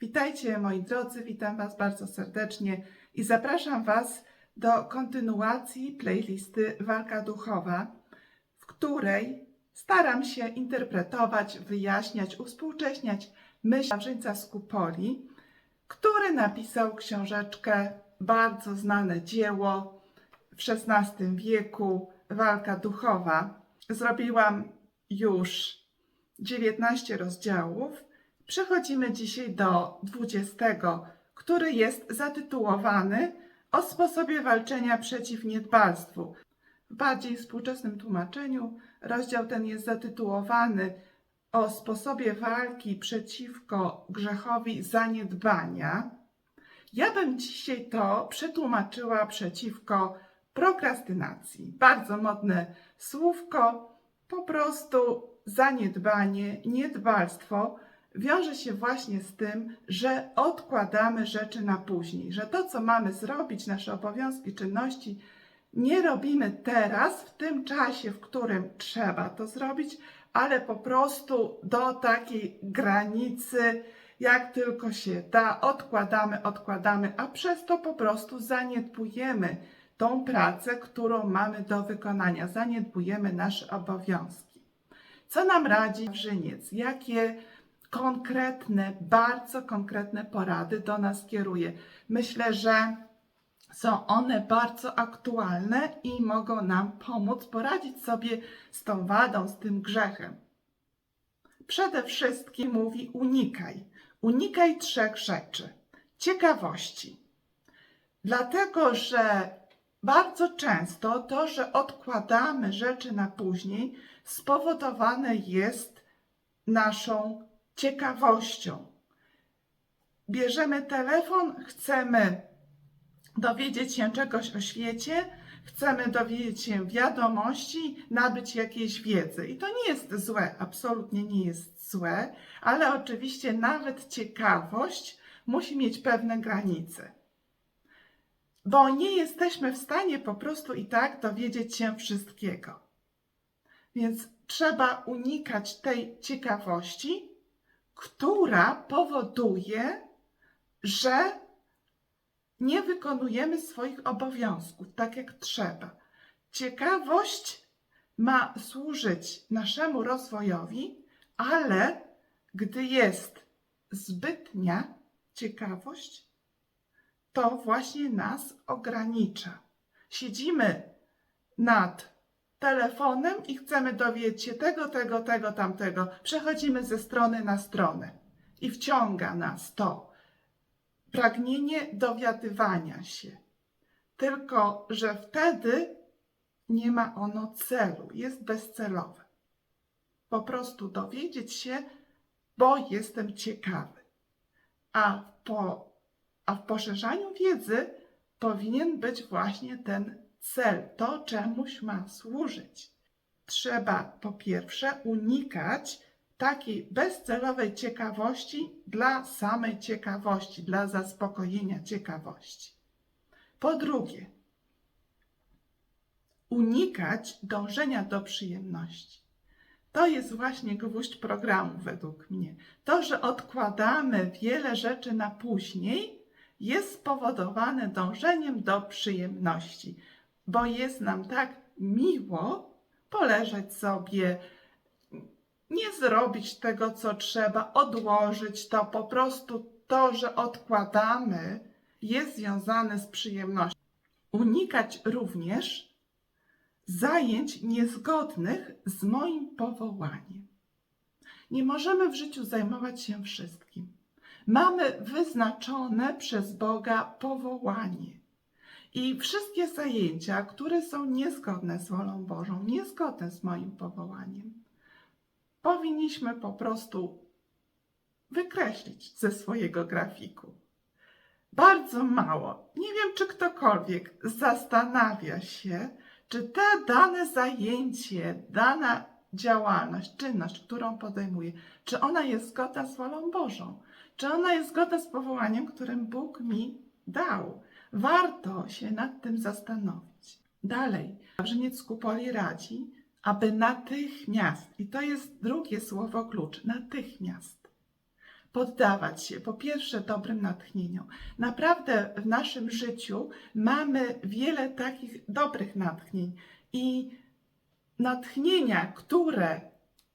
Witajcie moi drodzy, witam Was bardzo serdecznie i zapraszam Was do kontynuacji playlisty Walka Duchowa, w której staram się interpretować, wyjaśniać, uspółcześniać myśl Wawrzyńca z Kupoli, który napisał książeczkę, bardzo znane dzieło w XVI wieku, Walka Duchowa. Zrobiłam już 19 rozdziałów. Przechodzimy dzisiaj do 20, który jest zatytułowany O sposobie walczenia przeciw niedbalstwu. W bardziej współczesnym tłumaczeniu rozdział ten jest zatytułowany O sposobie walki przeciwko grzechowi zaniedbania. Ja bym dzisiaj to przetłumaczyła przeciwko prokrastynacji. Bardzo modne słówko, po prostu zaniedbanie, niedbalstwo wiąże się właśnie z tym, że odkładamy rzeczy na później, że to, co mamy zrobić, nasze obowiązki, czynności, nie robimy teraz, w tym czasie, w którym trzeba to zrobić, ale po prostu do takiej granicy, jak tylko się da, odkładamy, odkładamy, a przez to po prostu zaniedbujemy tą pracę, którą mamy do wykonania, zaniedbujemy nasze obowiązki. Co nam radzi Wrzyniec? Jakie konkretne, bardzo konkretne porady do nas kieruje? Myślę, że są one bardzo aktualne i mogą nam pomóc poradzić sobie z tą wadą, z tym grzechem. Przede wszystkim mówi unikaj. Unikaj trzech rzeczy. Ciekawości. Dlatego, że bardzo często to, że odkładamy rzeczy na później, spowodowane jest naszą ciekawością. Bierzemy telefon, chcemy dowiedzieć się czegoś o świecie, chcemy dowiedzieć się wiadomości, nabyć jakiejś wiedzy. I to nie jest złe, absolutnie nie jest złe, ale oczywiście nawet ciekawość musi mieć pewne granice. Bo nie jesteśmy w stanie po prostu i tak dowiedzieć się wszystkiego. Więc trzeba unikać tej ciekawości, która powoduje, że nie wykonujemy swoich obowiązków tak jak trzeba. Ciekawość ma służyć naszemu rozwojowi, ale gdy jest zbytnia ciekawość, to właśnie nas ogranicza. Siedzimy nad telefonem i chcemy dowiedzieć się tego, tego, tego, tamtego. Przechodzimy ze strony na stronę i wciąga nas to pragnienie dowiadywania się. Tylko, że wtedy nie ma ono celu, jest bezcelowe. Po prostu dowiedzieć się, bo jestem ciekawy. A po, a w poszerzaniu wiedzy powinien być właśnie ten cel, to czemuś ma służyć. Trzeba po pierwsze unikać takiej bezcelowej ciekawości dla samej ciekawości, dla zaspokojenia ciekawości. Po drugie, unikać dążenia do przyjemności. To jest właśnie gwóźdź programu według mnie. To, że odkładamy wiele rzeczy na później, jest spowodowane dążeniem do przyjemności, bo jest nam tak miło poleżeć sobie, nie zrobić tego, co trzeba, odłożyć to, po prostu to, że odkładamy, jest związane z przyjemnością. Unikać również zajęć niezgodnych z moim powołaniem. Nie możemy w życiu zajmować się wszystkim. Mamy wyznaczone przez Boga powołanie. I wszystkie zajęcia, które są niezgodne z wolą Bożą, niezgodne z moim powołaniem, powinniśmy po prostu wykreślić ze swojego grafiku. Bardzo mało. Nie wiem, czy ktokolwiek zastanawia się, czy te dane zajęcie, dana działalność, czynność, którą podejmuję, czy ona jest zgodna z wolą Bożą, czy ona jest zgodna z powołaniem, którym Bóg mi dał. Warto się nad tym zastanowić. Dalej, Wrzeniec Kupoli radzi, aby natychmiast, i to jest drugie słowo klucz, natychmiast, poddawać się po pierwsze dobrym natchnieniom. Naprawdę w naszym życiu mamy wiele takich dobrych natchnień i natchnienia, które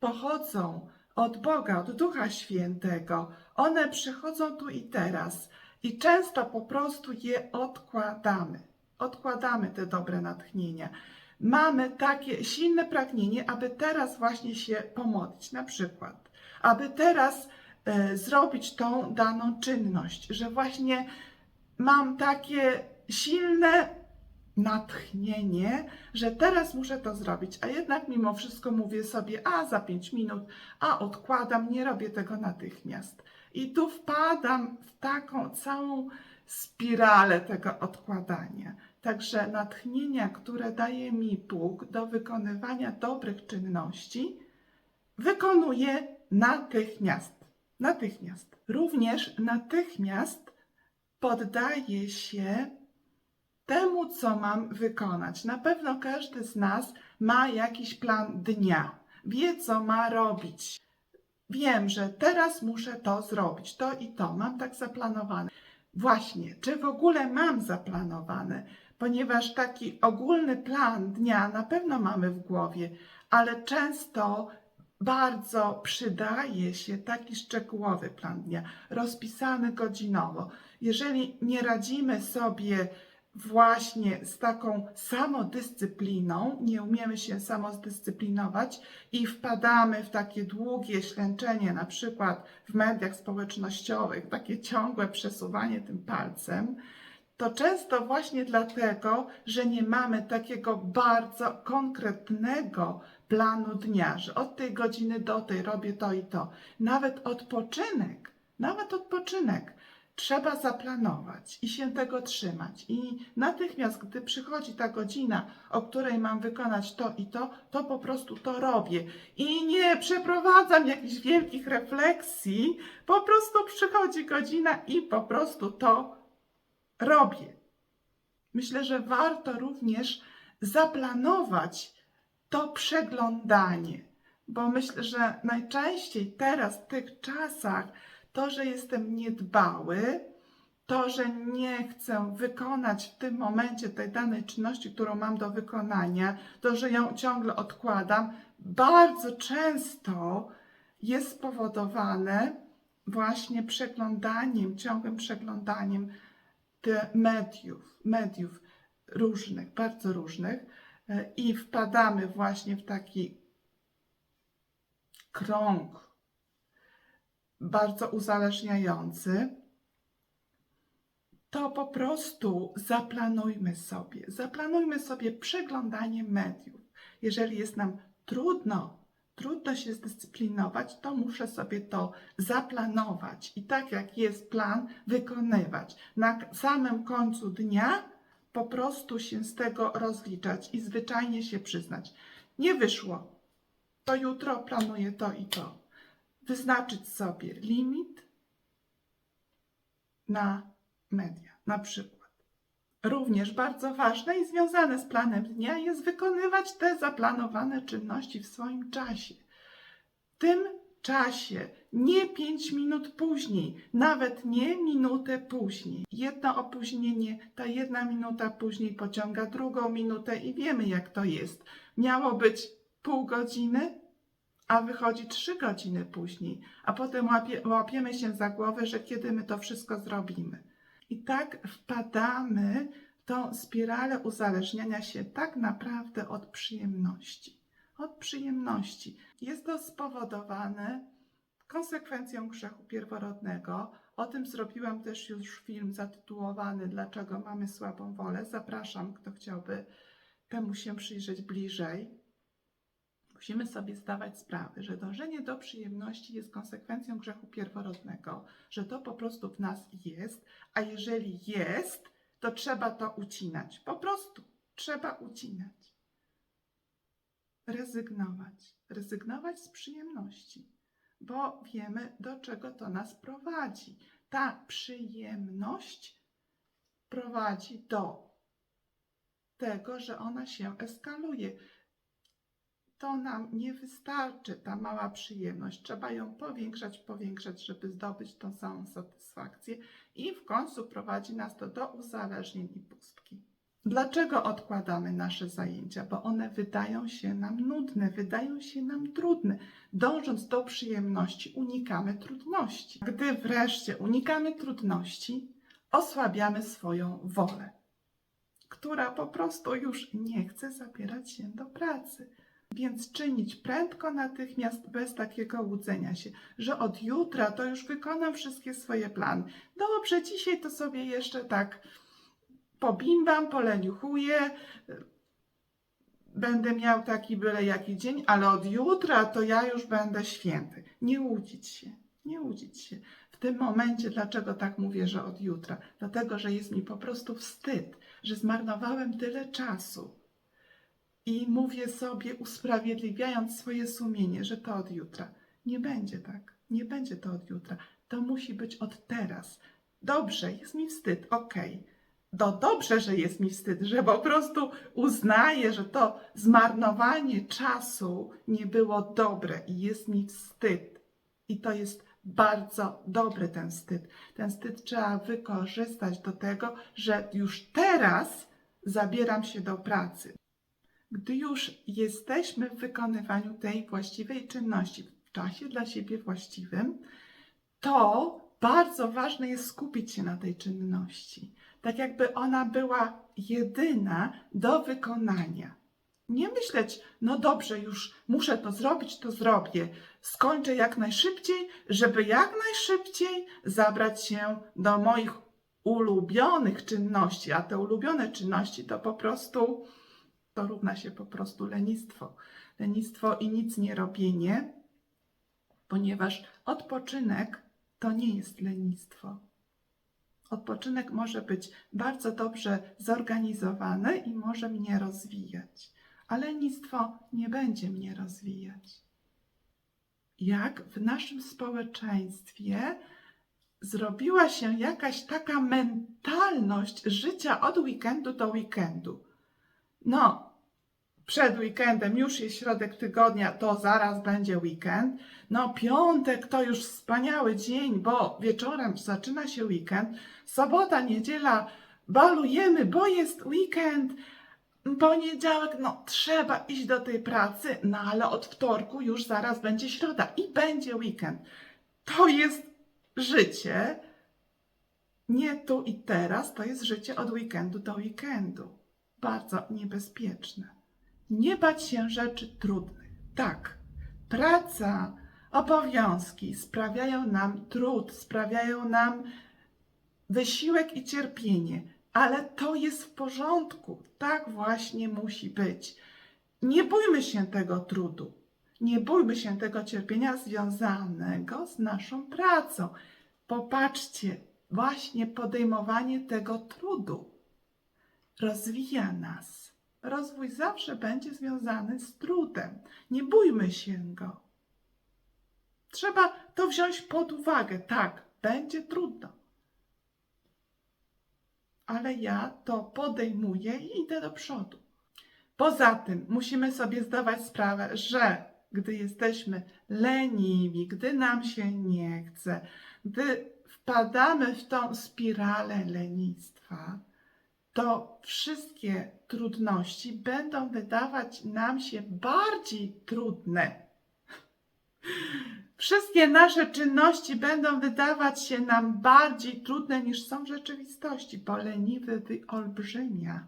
pochodzą od Boga, od Ducha Świętego, one przychodzą tu i teraz i często po prostu je odkładamy. Odkładamy te dobre natchnienia. Mamy takie silne pragnienie, aby teraz właśnie się pomodlić, na przykład, aby teraz e, zrobić tą daną czynność, że właśnie mam takie silne natchnienie, że teraz muszę to zrobić, a jednak mimo wszystko mówię sobie, a za 5 minut, a odkładam, nie robię tego natychmiast. I tu wpadam w taką całą spiralę tego odkładania. Także natchnienia, które daje mi Bóg do wykonywania dobrych czynności, wykonuję natychmiast. Natychmiast. Również natychmiast poddaję się temu, co mam wykonać. Na pewno każdy z nas ma jakiś plan dnia, wie, co ma robić. Wiem, że teraz muszę to zrobić, to i to, mam tak zaplanowane. Właśnie, czy w ogóle mam zaplanowane? Ponieważ taki ogólny plan dnia na pewno mamy w głowie, ale często bardzo przydaje się taki szczegółowy plan dnia, rozpisany godzinowo. Jeżeli nie radzimy sobie właśnie z taką samodyscypliną, nie umiemy się samozdyscyplinować i wpadamy w takie długie ślęczenie, na przykład w mediach społecznościowych, takie ciągłe przesuwanie tym palcem, to często właśnie dlatego, że nie mamy takiego bardzo konkretnego planu dnia, że od tej godziny do tej robię to i to. Nawet odpoczynek, nawet odpoczynek trzeba zaplanować i się tego trzymać. I natychmiast, gdy przychodzi ta godzina, o której mam wykonać to i to, to po prostu to robię. I nie przeprowadzam jakichś wielkich refleksji, po prostu przychodzi godzina i po prostu to robię. Myślę, że warto również zaplanować to przeglądanie, bo myślę, że najczęściej teraz w tych czasach to, że jestem niedbały, to, że nie chcę wykonać w tym momencie tej danej czynności, którą mam do wykonania, to, że ją ciągle odkładam, bardzo często jest spowodowane właśnie przeglądaniem, ciągłym przeglądaniem mediów, mediów różnych, bardzo różnych e, i wpadamy właśnie w taki krąg bardzo uzależniający, to po prostu zaplanujmy sobie, zaplanujmy sobie przeglądanie mediów. Jeżeli jest nam trudno, trudno się zdyscyplinować, to muszę sobie to zaplanować i tak jak jest plan, wykonywać. Na samym końcu dnia po prostu się z tego rozliczać i zwyczajnie się przyznać. Nie wyszło, to jutro planuję to i to wyznaczyć sobie limit na media, na przykład. Również bardzo ważne i związane z planem dnia jest wykonywać te zaplanowane czynności w swoim czasie. W tym czasie, nie 5 minut później, nawet nie minutę później. Jedno opóźnienie, ta jedna minuta później pociąga drugą minutę i wiemy jak to jest. Miało być pół godziny, a wychodzi trzy godziny później, a potem łapie, łapiemy się za głowę, że kiedy my to wszystko zrobimy. I tak wpadamy w tą spiralę uzależniania się tak naprawdę od przyjemności. Od przyjemności. Jest to spowodowane konsekwencją grzechu pierworodnego. O tym zrobiłam też już film zatytułowany Dlaczego mamy słabą wolę. Zapraszam, kto chciałby temu się przyjrzeć bliżej. Musimy sobie zdawać sprawę, że dążenie do przyjemności jest konsekwencją grzechu pierworodnego, że to po prostu w nas jest, a jeżeli jest, to trzeba to ucinać. Po prostu trzeba ucinać. Rezygnować. Rezygnować z przyjemności, bo wiemy, do czego to nas prowadzi. Ta przyjemność prowadzi do tego, że ona się eskaluje to nam nie wystarczy ta mała przyjemność. Trzeba ją powiększać, powiększać, żeby zdobyć tą samą satysfakcję i w końcu prowadzi nas to do uzależnień i pustki. Dlaczego odkładamy nasze zajęcia? Bo one wydają się nam nudne, wydają się nam trudne. Dążąc do przyjemności, unikamy trudności. Gdy wreszcie unikamy trudności, osłabiamy swoją wolę, która po prostu już nie chce zabierać się do pracy. Więc czynić prędko, natychmiast, bez takiego łudzenia się, że od jutra to już wykonam wszystkie swoje plany. Dobrze, dzisiaj to sobie jeszcze tak pobimbam, poleniuchuję, będę miał taki byle jaki dzień, ale od jutra to ja już będę święty. Nie łudzić się, nie łudzić się. W tym momencie, dlaczego tak mówię, że od jutra? Dlatego, że jest mi po prostu wstyd, że zmarnowałem tyle czasu. I mówię sobie, usprawiedliwiając swoje sumienie, że to od jutra. Nie będzie tak, nie będzie to od jutra. To musi być od teraz. Dobrze, jest mi wstyd, okej. To dobrze, że jest mi wstyd, że po prostu uznaję, że to zmarnowanie czasu nie było dobre i jest mi wstyd. I to jest bardzo dobry ten wstyd. Ten wstyd trzeba wykorzystać do tego, że już teraz zabieram się do pracy. Gdy już jesteśmy w wykonywaniu tej właściwej czynności w czasie dla siebie właściwym, to bardzo ważne jest skupić się na tej czynności. Tak jakby ona była jedyna do wykonania. Nie myśleć, no dobrze, już muszę to zrobić, to zrobię. Skończę jak najszybciej, żeby jak najszybciej zabrać się do moich ulubionych czynności. A te ulubione czynności to po prostu, to równa się po prostu lenistwo. Lenistwo i nic nie robienie, ponieważ odpoczynek to nie jest lenistwo. Odpoczynek może być bardzo dobrze zorganizowany i może mnie rozwijać, a lenistwo nie będzie mnie rozwijać. Jak w naszym społeczeństwie zrobiła się jakaś taka mentalność życia od weekendu do weekendu. No, przed weekendem już jest środek tygodnia, to zaraz będzie weekend. No, piątek to już wspaniały dzień, bo wieczorem zaczyna się weekend. Sobota, niedziela balujemy, bo jest weekend. Poniedziałek, no trzeba iść do tej pracy, no ale od wtorku już zaraz będzie środa i będzie weekend. To jest życie nie tu i teraz, to jest życie od weekendu do weekendu. Bardzo niebezpieczne. Nie bać się rzeczy trudnych. Tak, praca, obowiązki sprawiają nam trud, sprawiają nam wysiłek i cierpienie, ale to jest w porządku. Tak właśnie musi być. Nie bójmy się tego trudu. Nie bójmy się tego cierpienia związanego z naszą pracą. Popatrzcie, właśnie podejmowanie tego trudu rozwija nas. Rozwój zawsze będzie związany z trudem. Nie bójmy się go. Trzeba to wziąć pod uwagę. Tak, będzie trudno. Ale ja to podejmuję i idę do przodu. Poza tym musimy sobie zdawać sprawę, że gdy jesteśmy leniwi, gdy nam się nie chce, gdy wpadamy w tą spiralę lenistwa, to wszystkie trudności będą wydawać nam się bardziej trudne. Wszystkie nasze czynności będą wydawać się nam bardziej trudne niż są w rzeczywistości, bo leniwy wyolbrzymia,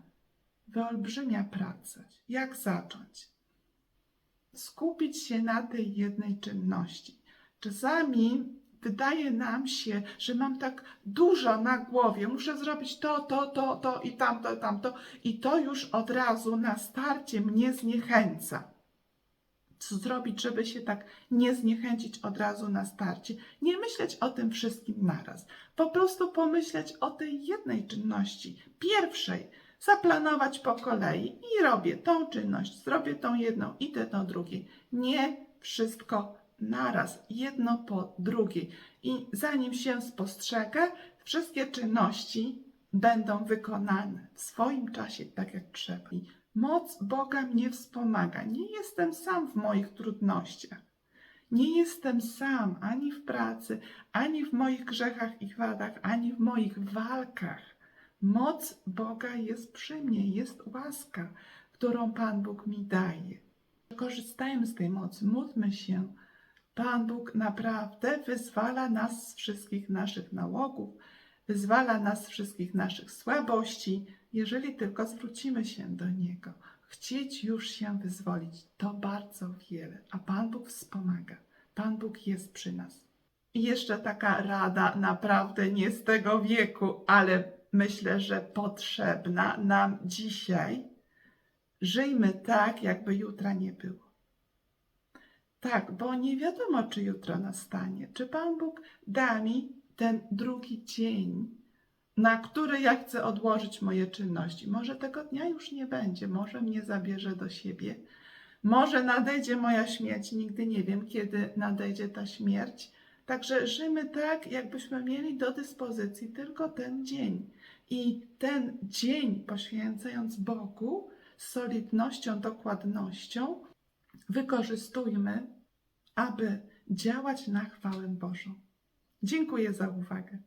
wyolbrzymia pracę. Jak zacząć? Skupić się na tej jednej czynności. Czasami wydaje nam się, że mam tak dużo na głowie, muszę zrobić to, to, to, to i tamto, tamto, i to już od razu na starcie mnie zniechęca. Co zrobić, żeby się tak nie zniechęcić od razu na starcie? Nie myśleć o tym wszystkim naraz. Po prostu pomyśleć o tej jednej czynności, pierwszej, zaplanować po kolei i robię tą czynność, zrobię tą jedną, idę do drugiej. Nie wszystko naraz, jedno po drugiej. I zanim się spostrzegę, wszystkie czynności będą wykonane w swoim czasie, tak jak trzeba. I Moc Boga mnie wspomaga. Nie jestem sam w moich trudnościach. Nie jestem sam ani w pracy, ani w moich grzechach i wadach, ani w moich walkach. Moc Boga jest przy mnie, jest łaska, którą Pan Bóg mi daje. Korzystajmy z tej mocy, módlmy się. Pan Bóg naprawdę wyzwala nas z wszystkich naszych nałogów, wyzwala nas z wszystkich naszych słabości, jeżeli tylko zwrócimy się do Niego. Chcieć już się wyzwolić to bardzo wiele, a Pan Bóg wspomaga. Pan Bóg jest przy nas. I jeszcze taka rada, naprawdę nie z tego wieku, ale myślę, że potrzebna nam dzisiaj. Żyjmy tak, jakby jutra nie było. Tak, bo nie wiadomo, czy jutro nastanie. Czy Pan Bóg da mi ten drugi dzień, na który ja chcę odłożyć moje czynności. Może tego dnia już nie będzie, może mnie zabierze do siebie, może nadejdzie moja śmierć, nigdy nie wiem, kiedy nadejdzie ta śmierć. Także żyjmy tak, jakbyśmy mieli do dyspozycji tylko ten dzień. I ten dzień poświęcając Bogu z solidnością, dokładnością, wykorzystujmy, aby działać na chwałę Bożą. Dziękuję za uwagę.